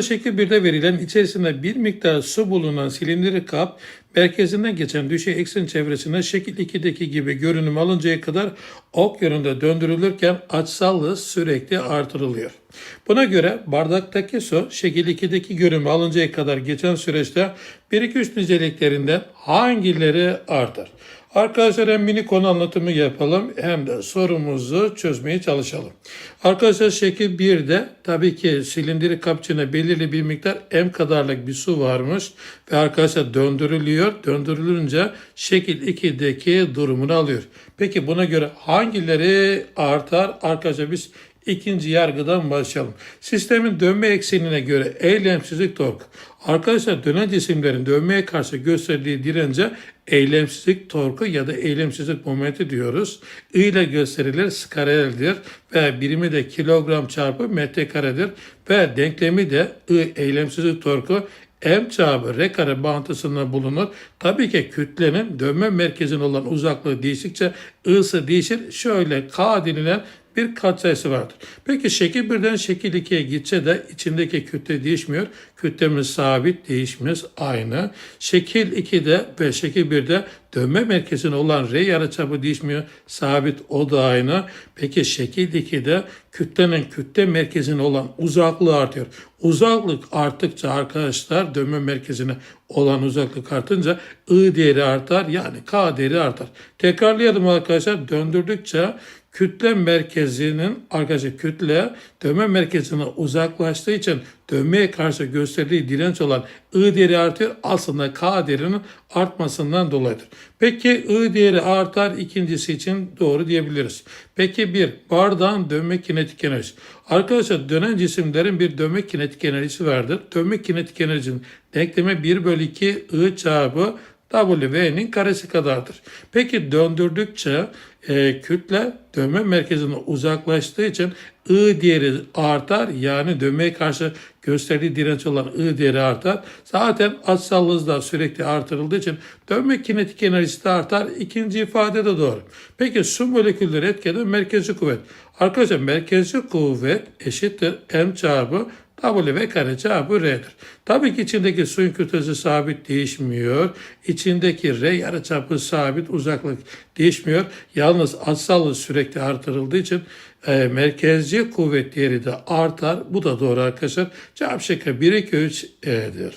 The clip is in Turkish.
Arkadaşlar şekil 1'de verilen içerisinde bir miktar su bulunan silindirik kap merkezinden geçen düşey eksen çevresine şekil 2'deki gibi görünüm alıncaya kadar ok yönünde döndürülürken açsallığı sürekli artırılıyor. Buna göre bardaktaki su şekil 2'deki görünümü alıncaya kadar geçen süreçte 1-2-3 niceliklerinden hangileri artar? Arkadaşlar hem mini konu anlatımı yapalım hem de sorumuzu çözmeye çalışalım. Arkadaşlar şekil 1'de tabii ki silindirik kap içine belirli bir miktar M kadarlık bir su varmış ve arkadaşlar döndürülüyor. Döndürülünce şekil 2'deki durumunu alıyor. Peki buna göre hangileri artar? Arkadaşlar biz İkinci yargıdan başlayalım. Sistemin dönme eksenine göre eylemsizlik tork. Arkadaşlar dönen cisimlerin dönmeye karşı gösterdiği dirence eylemsizlik torku ya da eylemsizlik momenti diyoruz. I ile gösterilir skareldir ve birimi de kilogram çarpı metrekaredir ve denklemi de I eylemsizlik torku M çarpı R kare bağıntısında bulunur. Tabii ki kütlenin dönme merkezine olan uzaklığı değiştikçe I'sı değişir. Şöyle K denilen bir katsayısı vardır. Peki şekil 1'den şekil 2'ye gitse de içindeki kütle değişmiyor. Kütlemiz sabit, değişmez aynı. Şekil 2'de ve şekil 1'de dönme merkezine olan R yarıçapı değişmiyor. Sabit o da aynı. Peki şekil 2'de kütlenin kütle merkezine olan uzaklığı artıyor. Uzaklık arttıkça arkadaşlar dönme merkezine olan uzaklık artınca I değeri artar yani K değeri artar. Tekrarlayalım arkadaşlar döndürdükçe kütle merkezinin arkadaşlar kütle dönme merkezine uzaklaştığı için dönmeye karşı gösterdiği direnç olan I değeri artıyor. Aslında K değerinin artmasından dolayıdır. Peki I değeri artar ikincisi için doğru diyebiliriz. Peki bir bardağın dönme kinetik enerjisi. Arkadaşlar dönen cisimlerin bir dönme kinetik enerjisi vardır. Dönme kinetik enerjinin denklemi 1 bölü 2 I çarpı WV'nin karesi kadardır. Peki döndürdükçe e, kütle dönme merkezine uzaklaştığı için I değeri artar. Yani dönmeye karşı gösterdiği direnç olan I değeri artar. Zaten açısal hız da sürekli artırıldığı için dönme kinetik enerjisi de artar. İkinci ifade de doğru. Peki su molekülleri etkeden merkezi kuvvet. Arkadaşlar merkezi kuvvet eşittir M çarpı W kare çarpı R'dir. Tabii ki içindeki suyun kütlesi sabit değişmiyor. İçindeki R yarıçapı sabit uzaklık değişmiyor. Yalnız açısal sürekli artırıldığı için e, merkezci kuvvet değeri de artar. Bu da doğru arkadaşlar. Cevap şıkkı 1, 2, 3 E'dir.